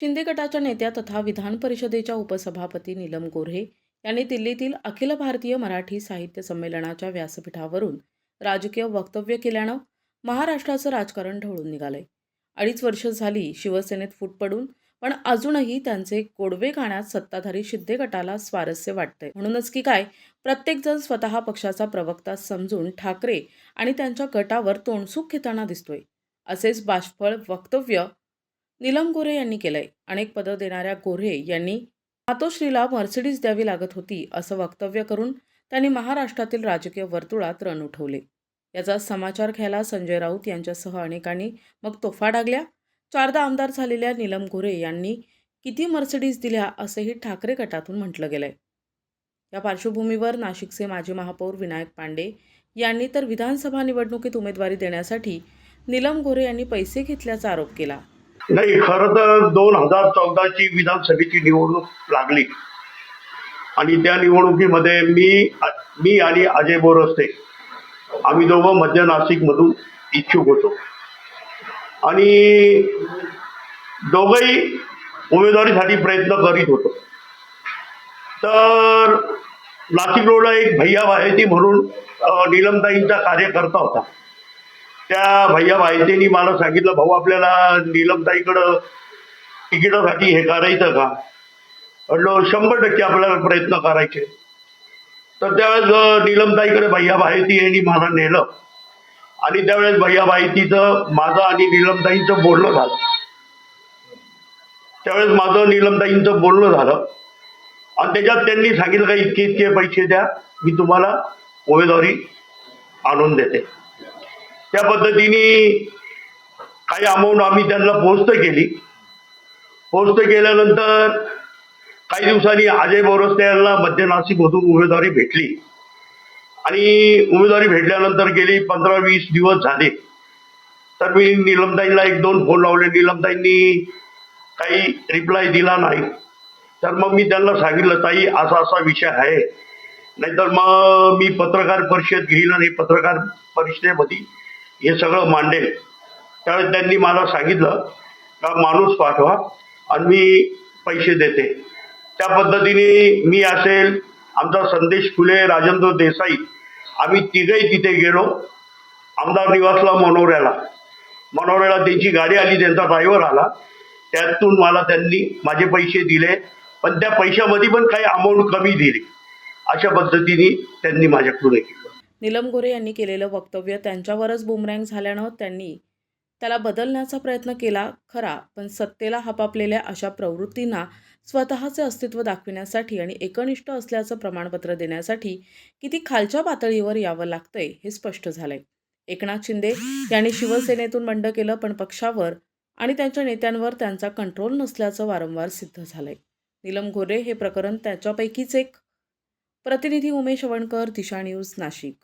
शिंदे गटाच्या नेत्या तथा विधान परिषदेच्या उपसभापती नीलम गोऱ्हे यांनी दिल्लीतील अखिल भारतीय मराठी साहित्य संमेलनाच्या व्यासपीठावरून राजकीय वक्तव्य केल्यानं महाराष्ट्राचं राजकारण ढवळून निघालंय. अडीच वर्ष झाली शिवसेनेत फूट पडून पण अजूनही त्यांचे गोडवे खाण्यात सत्ताधारी शिंदे गटाला स्वारस्य वाटतंय. म्हणूनच की काय प्रत्येकजण स्वतः पक्षाचा प्रवक्ता समजून ठाकरे आणि त्यांच्या गटावर तोंडसूक घेताना दिसतोय. असेच बाष्फळ वक्तव्य नीलम गोरे यांनी केलंय. अनेक पदं देणाऱ्या गोरे यांनी मातोश्रीला मर्सिडीज द्यावी लागत होती असं वक्तव्य करून त्यांनी महाराष्ट्रातील राजकीय वर्तुळात रण उठवले. याचा समाचार घ्यायला संजय राऊत यांच्यासह अनेकांनी मग तोफा डागल्या. चारदा आमदार झालेल्या नीलम गोरे यांनी किती मर्सिडीज दिल्या असंही ठाकरे गटातून म्हटलं गेलंय. या पार्श्वभूमीवर नाशिकचे माजी महापौर विनायक पांडे यांनी तर विधानसभा निवडणुकीत उमेदवारी देण्यासाठी नीलम गोरे यांनी पैसे घेतल्याचा आरोप केला. नाही खर तर दोन हजार चौदाची विधानसभेची निवडणूक लागली. आणि त्या निवडणुकीमध्ये मी मी आणि अजय बोरस्ते आम्ही दोघं मध्य नाशिकमधून इच्छुक होतो. आणि दोघंही उमेदवारीसाठी प्रयत्न करीत होतो. तर नाशिक रोडला एक भैया बाहेती म्हणून निलमताईंचा नीलमताईंचा कार्यकर्ता होता. त्या भैया माहितीनी मला सांगितलं भाऊ आपल्याला नीलमताईकडं तिकिटासाठी हे करायचं का? म्हणलो शंभर टक्के आपल्याला प्रयत्न करायचे. तर त्यावेळेस नीलमताईकडे भैया भाईती यांनी मला नेलं. आणि त्यावेळेस भैया भाईतीचं माझं आणि नीलमताईंचं बोलणं झालं. त्यावेळेस माझं नीलमताईंचं बोलणं झालं. आणि त्याच्यात त्यांनी सांगितलं का इतके इतके पैसे द्या मी तुम्हाला उमेदवारी आणून देते. त्या पद्धतीने काही अमाऊंट आम्ही त्यांना पोस्ट केली. पोस्ट केल्यानंतर काही दिवसांनी अजय बोरस्ते यांना मध्य नाशिकमधून उमेदवारी भेटली. आणि उमेदवारी भेटल्यानंतर गेली पंधरा वीस दिवस झाले. तर मी निलमताईंना एक दोन फोन लावले. नीलमताईंनी काही रिप्लाय दिला नाही. तर मग मी त्यांना सांगितलं ताई असा असा विषय आहे. नाहीतर मग मी पत्रकार परिषद घेईल आणि पत्रकार परिषदेमध्ये हे सगळं मांडेल. त्यावेळेस त्यांनी मला सांगितलं का माणूस पाठवा आणि मी पैसे देते. त्या पद्धतीने मी असेल आमचा संदेश फुले राजेंद्र देसाई आम्ही तिघही तिथे गेलो आमदार निवासला मनोऱ्याला. मनोऱ्याला त्यांची गाडी आली त्यांचा ड्रायव्हर आला. त्यातून मला त्यांनी माझे पैसे दिले पण त्या पैशामध्ये पण काही अमाऊंट कमी दिली. अशा पद्धतीने त्यांनी माझ्याकडून केलं. नीलम गोरे यांनी केलेलं वक्तव्य त्यांच्यावरच बुमरँग झाल्यानं त्यांनी त्याला बदलण्याचा प्रयत्न केला खरा पण सत्तेला हपापलेल्या अशा प्रवृत्तींना स्वतःचे अस्तित्व दाखविण्यासाठी आणि एकनिष्ठ असल्याचं प्रमाणपत्र देण्यासाठी किती खालच्या पातळीवर यावं लागतंय हे स्पष्ट झालंय. एकनाथ शिंदे यांनी शिवसेनेतून बंड केलं पण पक्षावर आणि त्यांच्या नेत्यांवर त्यांचा कंट्रोल नसल्याचं वारंवार सिद्ध झालंय. नीलम गोरे हे प्रकरण त्याच्यापैकीच एक. प्रतिनिधी उमेश वणकर दिशा न्यूज नाशिक.